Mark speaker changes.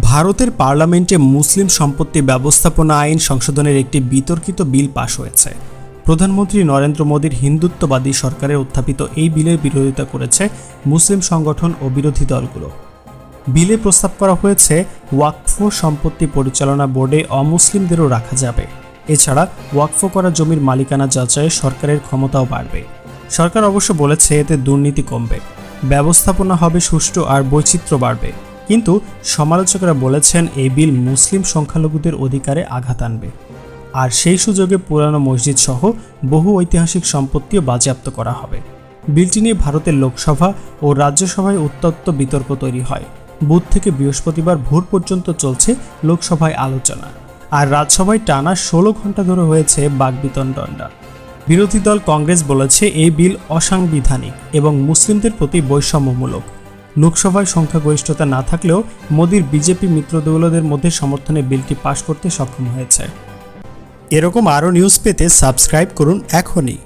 Speaker 1: ভারতের পার্লামেন্টে মুসলিম সম্পত্তি ব্যবস্থাপনা আইন সংশোধনের একটি বিতর্কিত বিল পাশ হয়েছে। প্রধানমন্ত্রী নরেন্দ্র মোদীর হিন্দুত্ববাদী সরকারের উত্থাপিত এই বিলের বিরোধিতা করেছে মুসলিম সংগঠন ও বিরোধী দলগুলো। বিলে প্রস্তাব করা হয়েছে, ওয়াকফ সম্পত্তি পরিচালনা বোর্ডে অমুসলিমদেরও রাখা যাবে। এছাড়া ওয়াকফ করা জমির মালিকানা যাচাইয়ে সরকারের ক্ষমতাও বাড়বে। সরকার অবশ্য বলেছে এতে দুর্নীতি কমবে। ব্যবস্থাপনা হবে সুষ্ঠু আর বৈচিত্র্য বাড়বে। কিন্তু সমালোচকরা বলেছেন এই বিল মুসলিম সংখ্যালঘুদের অধিকারে আঘাত আনবে। আর সেই সুযোগে পুরানো মসজিদ সহ বহু ঐতিহাসিক সম্পত্তিও বাজেয়াপ্ত করা হবে। বিলটি নিয়ে ভারতের লোকসভা ও রাজ্যসভায় উত্তপ্ত বিতর্ক তৈরি হয়। বুধ থেকে বৃহস্পতিবার ভোর পর্যন্ত চলছে লোকসভায় আলোচনা। আর রাজসভায় টানা ষোলো ঘণ্টা ধরে হয়েছে বাগবিতণ্ডা বিরোধী দল কংগ্রেস বলেছে এই বিল অসাংবিধানিক এবং মুসলিমদের প্রতি বৈষম্যমূলক। লোকসভায় সংখ্যাগরিষ্ঠতা না থাকলেও মোদীর বিজেপি মিত্রদলদের মধ্যে সমর্থনে বিলটি পাশ করতে সক্ষম হয়েছে। এরকম আরও নিউজ পেতে সাবস্ক্রাইব করুন এখনই।